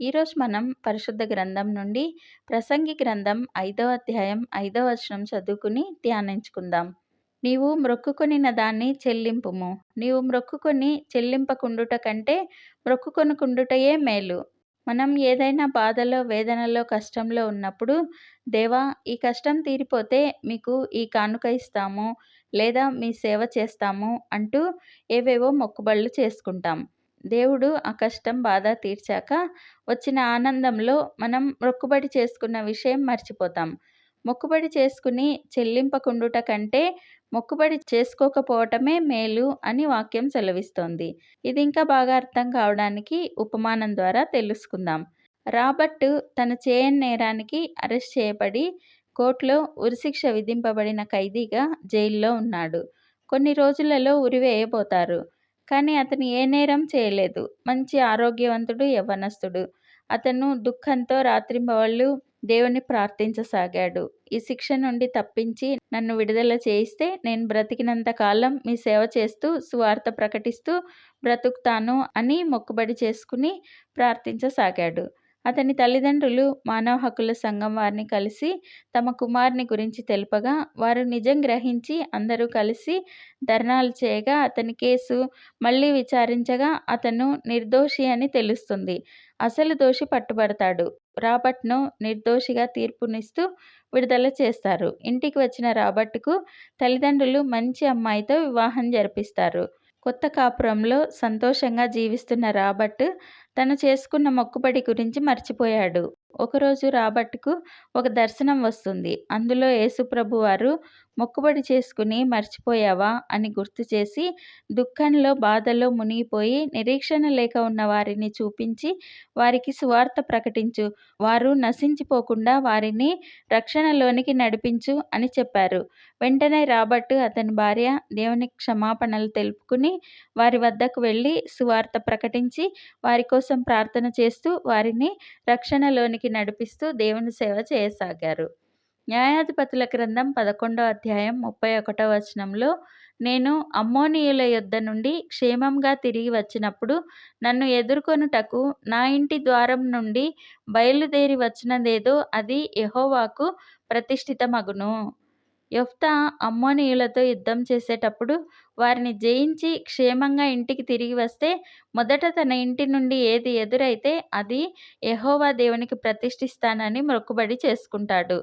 ఈరోజు మనం పరిశుద్ధ గ్రంథం నుండి ప్రసంగి గ్రంథం ఐదవ అధ్యాయం ఐదవ వచనం చదువుకుని ధ్యానించుకుందాం. నీవు మ్రొక్కుకొనిన దాన్ని చెల్లింపుము. నీవు మ్రొక్కుకొని చెల్లింపకుండుట కంటే మ్రొక్కుకొనుకుండుటయే మేలు. మనం ఏదైనా బాధలో వేదనలో కష్టంలో ఉన్నప్పుడు దేవా ఈ కష్టం తీరిపోతే మీకు ఈ కానుక ఇస్తాము లేదా మీ సేవ చేస్తాము అంటూ ఏవేవో మొక్కుబళ్ళు చేసుకుంటాం. దేవుడు ఆ కష్టం బాధ తీర్చాక వచ్చిన ఆనందంలో మనం మొక్కుబడి చేసుకున్న విషయం మర్చిపోతాం. మొక్కుబడి చేసుకుని చెల్లింపకుండుట కంటే మొక్కుబడి చేసుకోకపోవటమే మేలు అని వాక్యం సెలవిస్తోంది. ఇది ఇంకా బాగా అర్థం కావడానికి ఉపమానం ద్వారా తెలుసుకుందాం. రాబర్ట్ తన చేయని నేరానికి అరెస్ట్ చేయబడి కోర్టులో ఉరిశిక్ష విధింపబడిన ఖైదీగా జైల్లో ఉన్నాడు. కొన్ని రోజులలో ఉరి వేయబోతారు. కానీ అతను ఏ నేరం చేయలేదు. మంచి ఆరోగ్యవంతుడు యవనస్తుడు అతను దుఃఖంతో రాత్రింబవళ్ళు దేవుని ప్రార్థించసాగాడు. ఈ శిక్ష నుండి తప్పించి నన్ను విడుదల చేయిస్తే నేను బ్రతికినంత కాలం మీ సేవ చేస్తూ సువార్త ప్రకటిస్తూ బ్రతుకుతాను అని మొక్కుబడి చేసుకుని ప్రార్థించసాగాడు. అతని తల్లిదండ్రులు మానవ హక్కుల సంఘం వారిని కలిసి తమ కుమారుని గురించి తెలుపగా వారు నిజం గ్రహించి అందరూ కలిసి ధర్నాలు చేయగా అతని కేసు మళ్ళీ విచారించగా అతను నిర్దోషి అని తెలుస్తుంది. అసలు దోషి పట్టుబడతాడు. రాబర్ట్ను నిర్దోషిగా తీర్పునిస్తూ విడుదల చేస్తారు. ఇంటికి వచ్చిన రాబర్ట్కు తల్లిదండ్రులు మంచి అమ్మాయితో వివాహం జరిపిస్తారు. కొత్త కాపురంలో సంతోషంగా జీవిస్తున్న రాబర్ట్ తను చేసుకున్న మొక్కుబడి గురించి మర్చిపోయాడు. ఒకరోజు రాబర్ట్కు ఒక దర్శనం వస్తుంది. అందులో యేసుప్రభు వారు మొక్కుబడి చేసుకుని మర్చిపోయావా అని గుర్తు చేసి దుఃఖంలో బాధలో మునిగిపోయి నిరీక్షణ లేక ఉన్న వారిని చూపించి వారికి సువార్త ప్రకటించు. వారు నశించిపోకుండా వారిని రక్షణలోనికి నడిపించు అని చెప్పారు. వెంటనే రాబర్ట్ అతని భార్య దేవుని క్షమాపణలు తెలుపుకుని వారి వద్దకు వెళ్ళి సువార్త ప్రకటించి వారి కోసం ప్రార్థన చేస్తూ వారిని రక్షణలోనికి నడిపిస్తూ దేవుని సేవ చేయసాగారు. న్యాయాధిపతుల గ్రంథం పదకొండో అధ్యాయం ముప్పై ఒకటో వచనంలో నేను అమ్మోనీయుల యొద్ద నుండి క్షేమంగా తిరిగి వచ్చినప్పుడు నన్ను ఎదుర్కొనుటకు నా ఇంటి ద్వారం నుండి బయలుదేరి వచ్చినదేదో అది యహోవాకు ప్రతిష్ఠితమగును. యొఫ్తా అమ్మోనీయులతో యుద్ధం చేసేటప్పుడు వారిని జయించి క్షేమంగా ఇంటికి తిరిగి వస్తే మొదట తన ఇంటి నుండి ఏది ఎదురైతే అది యహోవా దేవునికి ప్రతిష్ఠిస్తానని మొక్కుబడి చేసుకుంటాడు.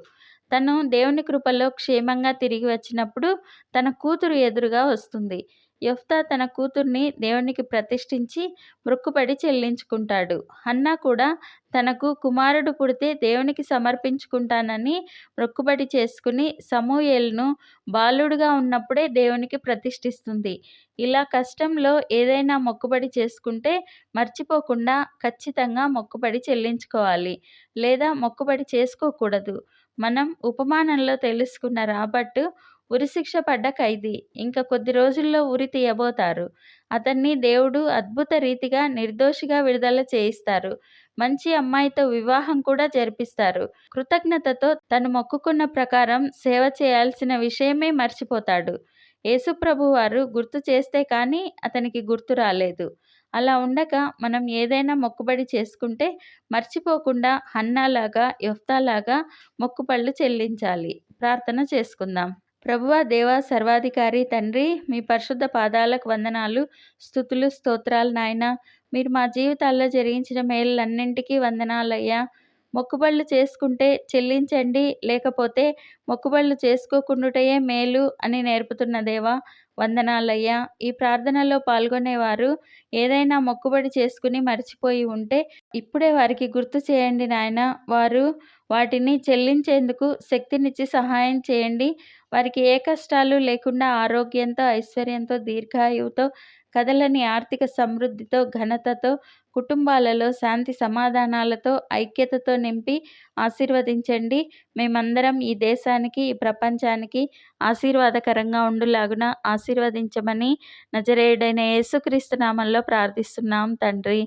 తను దేవుని కృపలో క్షేమంగా తిరిగి వచ్చినప్పుడు తన కూతురు ఎదురుగా వస్తుంది. యొఫ్తా తన కూతుర్ని దేవునికి ప్రతిష్ఠించి మృక్కుపడి చెల్లించుకుంటాడు. హన్నా కూడా తనకు కుమారుడు పుడితే దేవునికి సమర్పించుకుంటానని మృక్కుబడి చేసుకుని సమూయేల్ను బాలుడుగా ఉన్నప్పుడే దేవునికి ప్రతిష్ఠిస్తుంది. ఇలా కష్టంలో ఏదైనా మొక్కుబడి చేసుకుంటే మర్చిపోకుండా ఖచ్చితంగా మొక్కుబడి చెల్లించుకోవాలి. లేదా మొక్కుబడి చేసుకోకూడదు. మనం ఉపమానంలో తెలుసుకున్న రాబర్ట్ ఉరిశిక్ష పడ్డ ఖైదీ. ఇంకా కొద్ది రోజుల్లో ఉరి తీయబోతారు. అతన్ని దేవుడు అద్భుత రీతిగా నిర్దోషిగా విడుదల చేయిస్తారు. మంచి అమ్మాయితో వివాహం కూడా జరిపిస్తారు. కృతజ్ఞతతో తను మొక్కుకున్న ప్రకారం సేవ చేయాల్సిన విషయమే మర్చిపోతాడు. యేసుప్రభు వారు గుర్తు చేస్తే కానీ అతనికి గుర్తు రాలేదు. అలా ఉండక మనం ఏదైనా మొక్కుబడి చేసుకుంటే మర్చిపోకుండా హన్నాలాగా యొఫ్తాలాగా మొక్కుబళ్ళు చెల్లించాలి. ప్రార్థన చేసుకుందాం. ప్రభువా దేవ సర్వాధికారి తండ్రి మీ పరిశుద్ధ పాదాలకు వందనాలు స్థుతులు స్తోత్రాలు నాయన. మీరు మా జీవితాల్లో జరిగించిన మేళ్ళన్నింటికీ వందనాలయ్యా. మొక్కుబళ్ళు చేసుకుంటే చెల్లించండి. లేకపోతే మొక్కుబళ్ళు చేసుకోకుండాటయే మేలు అని నేర్పుతున్న దేవా వందనాలయ్యా. ఈ ప్రార్థనలో పాల్గొనేవారు ఏదైనా మొక్కుబడి చేసుకుని మర్చిపోయి ఉంటే ఇప్పుడే వారికి గుర్తు చేయండి నాయన. వారు వాటిని చెల్లించేందుకు శక్తినిచ్చి సహాయం చేయండి. వారికి ఏ కష్టాలు లేకుండా ఆరోగ్యంతో ఐశ్వర్యంతో దీర్ఘాయువుతో కదలని ఆర్థిక సమృద్ధితో ఘనతతో కుటుంబాలలో శాంతి సమాధానాలతో ఐక్యతతో నింపి ఆశీర్వదించండి. మేమందరం ఈ దేశానికి ఈ ప్రపంచానికి ఆశీర్వాదకరంగా ఉండులాగున ఆశీర్వదించమని నజరేయుడైన యేసుక్రీస్తు నామంలో ప్రార్థిస్తున్నాం తండ్రి.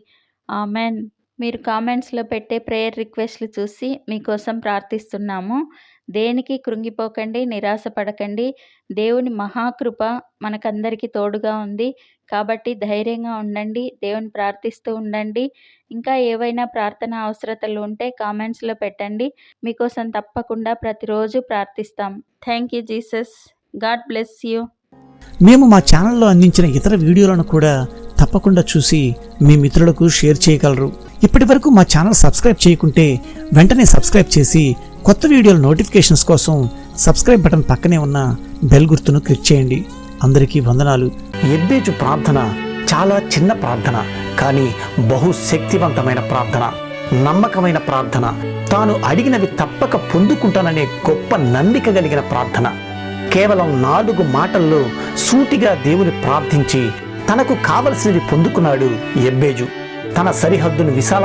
ఆమెన్. మీరు కామెంట్స్లో పెట్టే ప్రేయర్ రిక్వెస్ట్లు చూసి మీకోసం ప్రార్థిస్తున్నాము. దేనికి కృంగిపోకండి నిరాశపడకండి. దేవుని మహాకృప మనకందరికీ తోడుగా ఉంది. కాబట్టి ధైర్యంగా ఉండండి దేవుని ప్రార్థిస్తూ ఉండండి. ఇంకా ఏవైనా ప్రార్థన అవసరతలు ఉంటే కామెంట్స్లో పెట్టండి. మీకోసం తప్పకుండా ప్రతిరోజు ప్రార్థిస్తాం. Thank you Jesus. God bless you. మేము మా ఛానల్లో అందించిన ఇతర వీడియోలను కూడా తప్పకుండా చూసి మీ మిత్రులకు షేర్ చేయగలరు. ఇప్పటి వరకు మా ఛానల్ సబ్స్క్రైబ్ చేయకుంటే వెంటనే సబ్స్క్రైబ్ చేసి కొత్త వీడియోల నోటిఫికేషన్స్ కోసం సబ్స్క్రైబ్ బటన్ పక్కనే ఉన్న బెల్ గుర్తును క్లిక్ చేయండి. అందరికీ వందనాలు. ఎబ్బేజు ప్రార్థన చాలా చిన్న ప్రార్థన కానీ బహు శక్తివంతమైన ప్రార్థన నమ్మకమైన ప్రార్థన. తాను అడిగినవి తప్పక పొందుకుంటాననే గొప్ప నమ్మిక కలిగిన ప్రార్థన. కేవలం నాలుగు మాటల్లో సూటిగా దేవుని ప్రార్థించి తనకు కావలసినవి పొందుకున్నాడు ఎబ్బేజు. తన సరిహద్దును విశాల